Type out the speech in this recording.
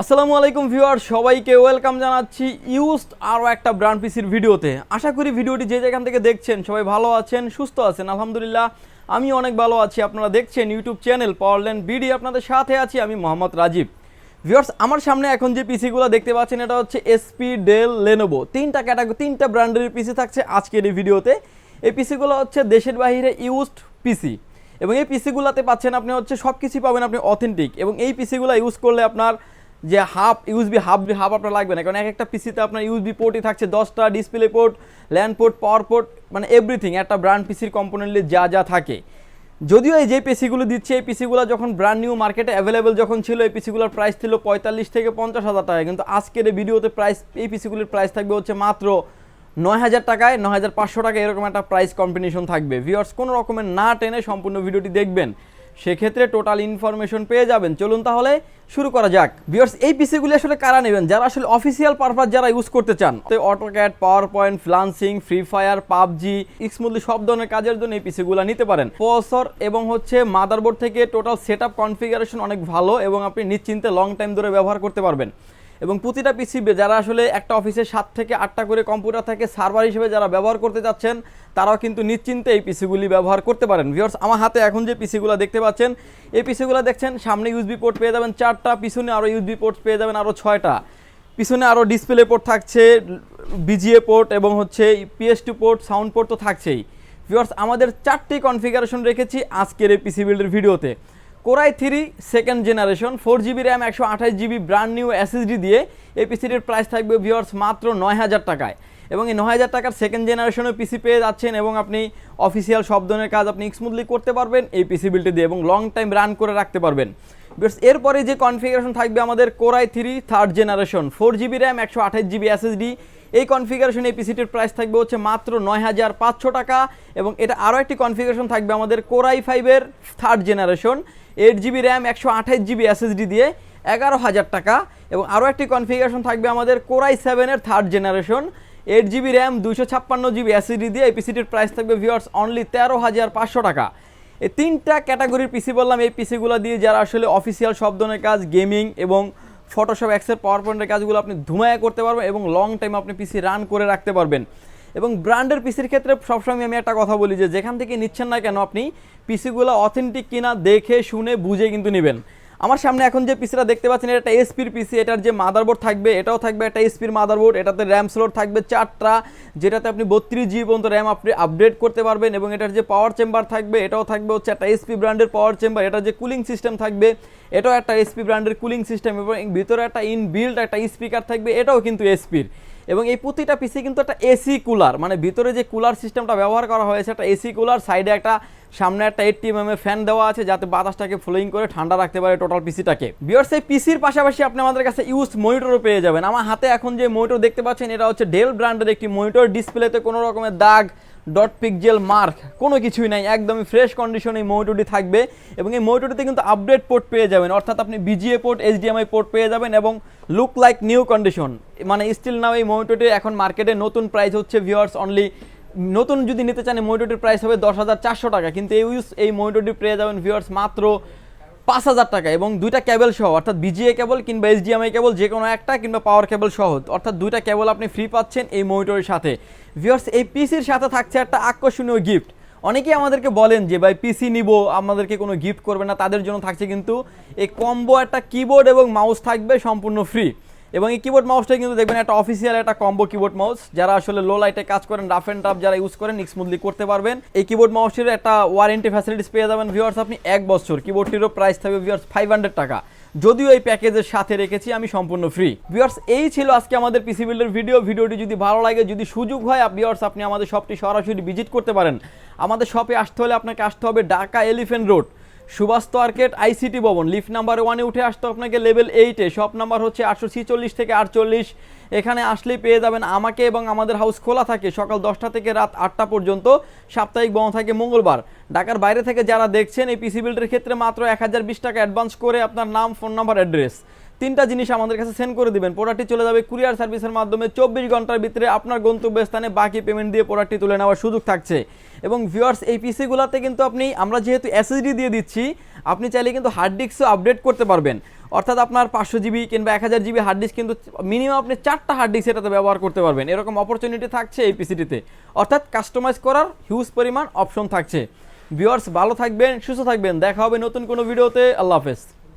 আসসালামু আলাইকুম ভিউয়ার, সবাইকে ওয়েলকাম জানাচ্ছি ইউজড আরও একটা ব্র্যান্ড পিসির ভিডিওতে। আশা করি ভিডিওটি যে যেখান থেকে দেখছেন সবাই ভালো আছেন, সুস্থ আছেন, আলহামদুলিল্লাহ। আমি অনেক ভালো আছি, আপনারা দেখছেন ইউটিউব চ্যানেল পাওয়ারল্যান্ড বিডি, আপনাদের সাথে আছি আমি মোহাম্মদ রাজীব। ভিউয়ার্স, আমার সামনে এখন যে পিসিগুলো দেখতে পাচ্ছেন, এটা হচ্ছে এসপি ডেল লেনোভো। তিনটা ক্যাটাগরি তিনটা ব্র্যান্ডের পিসি থাকছে আজকের এই ভিডিওতে। এই পিসিগুলো হচ্ছে দেশের বাইরে ইউজড পিসি। এবং এই পিসিগুলোতে পাচ্ছেন আপনি হচ্ছে সব কিছুই পাবেন আপনি অথেন্টিক। এবং এই পিসিগুলো ইউজ করলে আপনার যে hub USB hub B, hub আপনার লাগবে না। কারণ এক একটা পিসিতে আপনার ইউজবি পোর্টই থাকছে, দশটা display port LAN port power port মানে এভরিথিং একটা ব্র্যান্ড পিসির কম্পোনেন্টলি যা যা থাকে। যদিও এই যে পিসিগুলো দিচ্ছে, এই পিসিগুলো যখন ব্র্যান্ড নিউ মার্কেটে অ্যাভেলেবেল যখন ছিল, এই পিসিগুলোর প্রাইস ছিল পঁয়তাল্লিশ থেকে পঞ্চাশ হাজার টাকা কিন্তু আজকের এই ভিডিওতে প্রাইস এই পিসিগুলির প্রাইস থাকবে হচ্ছে মাত্র নয় হাজার টাকায়, নয় হাজার পাঁচশো টাকা এরকম একটা প্রাইস কম্বিনেশন থাকবে। ভিউয়ার্স কোনো রকমের না টেনে সম্পূর্ণ ভিডিওটি দেখবেন। সেক্ষেত্রে টোটাল ইনফরমেশন পেয়ে যাবেন। চলুন তাহলে শুরু করা যাক। বিয়ার্স এই পিসিগুলি আসলে কারা নেবেন? যারা আসলে অফিসিয়াল পারপাস যারা ইউজ করতে চান। তো AutoCAD power point freelancing free fire PUBG smoothly সব ধরনের কাজের জন্য এই পিসিগুলো নিতে পারেন। প্রসর এবং হচ্ছে মাদারবোর্ড থেকে টোটাল সেট আপ কনফিগারেশন অনেক ভালো এবং আপনি নিশ্চিন্তে লং টাইম ধরে ব্যবহার করতে পারবেন। এবং প্রতিটা পিসি যারা আসলে একটা অফিসে সাত থেকে আটটা করে কম্পিউটার থাকে সার্ভার হিসেবে যারা ব্যবহার করতে যাচ্ছেন তারাও কিন্তু নিশ্চিন্তে এই পিসিগুলি ব্যবহার করতে পারেন। ভিওর্স আমার হাতে এখন যে পিসিগুলো দেখতে পাচ্ছেন, এই পিসিগুলো দেখছেন, সামনে ইউজবি পোর্ট পেয়ে যাবেন চারটা, পিছনে আরও ইউজবি পোর্ট পেয়ে যাবেন আরও ছয়টা। পিছনে আরও ডিসপ্লে পোর্ট থাকছে বিজিএ পোর্ট এবং হচ্ছে PS two port sound port তো থাকছেই। ভিউয়ার্স আমাদের চারটি কনফিগারেশন রেখেছি আজকের এই পিসি বিল্ডের ভিডিওতে core i three second generation, four GB RAM, একশো আঠাশ জিবি ব্র্যান্ড নিউ এসএসডি দিয়ে এই পিসিটির প্রাইস থাকবে ভিউয়ার্স মাত্র নয় হাজার টাকায়। এবং এই নয় হাজার টাকার সেকেন্ড জেনারেশনের পিসি পেয়ে যাচ্ছেন এবং আপনি অফিসিয়াল সব ধরনের কাজ আপনি স্মুথলি করতে পারবেন এই পিসি বিলটি দিয়ে এবং লং টাইম রান করে রাখতে পারবেন। বিকজ এরপরে যে কনফিগারেশন থাকবে আমাদের core i three third generation four GB RAM, একশো আঠাশ জিবি এসএসডি এই কনফিগারেশন এই পিসিটির প্রাইস থাকবে হচ্ছে মাত্র নয় হাজার পাঁচশো টাকা এবং এটা আরও একটি কনফিগারেশন থাকবে আমাদের কোরাই ফাইভের third generation eight GB RAM একশো আঠাশ জিবি এসএসডি দিয়ে এগারো হাজার টাকা এবং আরও একটি কনফিগারেশন থাকবে আমাদের কোরাই সেভেনের third generation eight GB RAM দুশো ছাপ্পান্ন জিবি এসএসডি দিয়ে এই পিসিটির প্রাইস থাকবে ভিওয়ার্স অনলি তেরো হাজার পাঁচশো টাকা। এই তিনটা ক্যাটাগরির পিসি বললাম, এই পিসিগুলো দিয়ে যারা আসলে অফিসিয়াল সব ধরনের কাজ গেমিং এবং ফটোশপ এক্সের পাওয়ার পয়েন্টের কাজগুলো আপনি ধুমায়া করতে পারবেন এবং লং টাইম আপনি পিসি রান করে রাখতে পারবেন। এবং ব্র্যান্ডের পিসির ক্ষেত্রে সবসময় আমি একটা কথা বলি যে, যেখান থেকে নিচ্ছেন না কেন, আপনি পিসিগুলো অথেন্টিক কিনা দেখে, শুনে, বুঝে কিন্তু নেবেন। আমার সামনে এখন যে পিসিটা দেখতে পাচ্ছেন, এটা এসপির পিসি এটার যে মাদারবোর্ড থাকবে, এটাও থাকবে একটা এসপির মাদারবোর্ড এটাতে র্যাম স্লোট থাকবে চারটা, যেটাতে আপনি বত্রিশ জিবি পর্যন্ত র্যাম আপনি আপডেট করতে পারবেন এবং এটার যে পাওয়ার চেম্বার থাকবে, এটাও থাকবে হচ্ছে একটা এসপি ব্র্যান্ডের পাওয়ার চেম্বার এটার যে কুলিং সিস্টেম থাকবে, এটাও একটা এসপি ব্র্যান্ডের কুলিং সিস্টেম এবং ভিতরে একটা ইনবিল্ড একটা স্পিকার থাকবে, এটাও কিন্তু এসপির এবং এই প্রতিটা পিসি কিন্তু একটা এসি কুলার মানে ভিতরে যে কুলার সিস্টেমটা ব্যবহার করা হয়েছে, একটা এসি কুলার সাইডে একটা, সামনে একটা এইটটি এম এর ফ্যান দেওয়া আছে, যাতে বাতাসটাকে ফ্লোয়িং করে ঠান্ডা রাখতে পারে টোটাল পিসিটাকে বিয়ার্স এই পিসির পাশাপাশি আপনি আমাদের কাছে ইউজ মনিটরও পেয়ে যাবেন। আমার হাতে এখন যে মনিটর দেখতে পাচ্ছেন, এটা হচ্ছে ডেল ব্র্যান্ডের একটি মনিটর ডিসপ্লেতে কোনো রকমের দাগ ডট পিকজেল মার্ক কোনো কিছুই নাই, একদমই ফ্রেশ কন্ডিশনে এই মনিটরটি থাকবে এবং এই মনিটরটিতে কিন্তু আপডেট পোর্ট পেয়ে যাবেন, অর্থাৎ আপনি বিজিএ পোর্ট এইচডিএমআই পোর্ট পেয়ে যাবেন এবং লুক লাইক নিউ কন্ডিশন মানে স্টিল নাও এই মনিটরটি এখন মার্কেটে নতুন প্রাইস হচ্ছে ভিওয়ার্স অনলি নতুন যদি নিতে চান এই মনিটরটির প্রাইস হবে দশ হাজার চারশো টাকা, কিন্তু এই ইউজ এই মনিটরটি পেয়ে যাবেন ভিউয়ার্স মাত্র পাঁচ হাজার টাকা এবং দুইটা কেবল সহ, অর্থাৎ বিজিএ কেবল কিংবা এইচডিএমআই কেবল, যে কোনো একটা, কিংবা পাওয়ার কেবল সহ, অর্থাৎ দুইটা কেবল আপনি ফ্রি পাচ্ছেন এই মনিটরের সাথে। ভিওর্স এই পিসির সাথে থাকছে একটা আকর্ষণীয় গিফট অনেকেই আমাদেরকে বলেন যে, ভাই পিসি নিব, আমাদেরকে কোনো গিফট করবে না। তাদের জন্য থাকছে কিন্তু এই কম্বো একটা কিবোর্ড এবং মাউস থাকবে সম্পূর্ণ ফ্রি এবং এই কিবোর্ড মাউসটা কিন্তু দেখবেন একটা অফিসিয়াল একটা কম্বো কিবোর্ড মাউস যারা আসলে লো লাইটে কাজ করেন রাফ অ্যান্ড টাফ যারা ইউজ করেন স্মুথলি করতে পারবেন। এই কিবোর্ড মাউসটির একটা ওয়ারেন্টি ফ্যাসিলিটিস পেয়ে যাবেন ভিউয়ার্স আপনি এক বছর। কিবোর্ডটিরও প্রাইস থাকবে ভিউয়ার্স ফাইভ হান্ড্রেড টাকা। যদিও এই প্যাকেজের সাথে রেখেছি, আমি সম্পূর্ণ ফ্রি ভিউয়ার্স এই ছিল আজকে আমাদের পিসি বিল্ডের ভিডিও ভিডিওটি যদি ভালো লাগে, যদি সুযোগ হয় ভিউয়ার্স আপনি আমাদের শপটি সরাসরি ভিজিট করতে পারেন। আমাদের শপে আসতে হলে আপনাকে আসতে হবে Dhaka elephant road Subastu arcade ICT ভবন, লিফট নাম্বার ওয়ানে উঠে আসতো আপনাকে লেভেল এইটে শপ নাম্বার হচ্ছে আটশো ছিচল্লিশ থেকে আটচল্লিশ। এখানে আসলেই পেয়ে যাবেন আমাকে এবং আমাদের হাউস খোলা থাকে সকাল দশটা থেকে রাত আটটা পর্যন্ত। সাপ্তাহিক বন্ধ থাকে মঙ্গলবার। ঢাকার বাইরে থেকে যারা দেখছেন এই পিসি বিল্ডের ক্ষেত্রে মাত্র এক হাজার বিশ টাকা অ্যাডভান্স করে আপনার নাম ফোন নাম্বার অ্যাড্রেস তিনটা জিনিস আমাদের কাছে সেন্ড করে দিবেন। প্রোডাক্টটি চলে যাবে কুরিয়ার সার্ভিসের মাধ্যমে। চব্বিশ ঘণ্টার ভিতরে আপনার গন্তব্যস্থানে বাকি পেমেন্ট দিয়ে প্রোডাক্টটি তুলে নেওয়ার সুযোগ থাকছে। এবং ভিউয়ার্স এই পিসিগুলোতে কিন্তু আপনি, আমরা যেহেতু এসএসডি দিয়ে দিচ্ছি, আপনি চাইলে কিন্তু হার্ড ডিস্কও আপডেট করতে পারবেন। অর্থাৎ আপনার পাঁচশো জিবি কিংবা এক হাজার জিবি হার্ড ডিস্ক কিন্তু মিনিমাম আপনি চারটা হার্ড ডিস্ক এটাতে ব্যবহার করতে পারবেন। এরকম অপরচুনিটি থাকছে এই পিসিটিতে অর্থাৎ কাস্টমাইজ করার হিউজ পরিমাণ অপশন থাকছে। ভিউয়ার্স ভালো থাকবেন, সুস্থ থাকবেন। দেখা হবে নতুন কোনো ভিডিওতে আল্লাহ হাফেজ।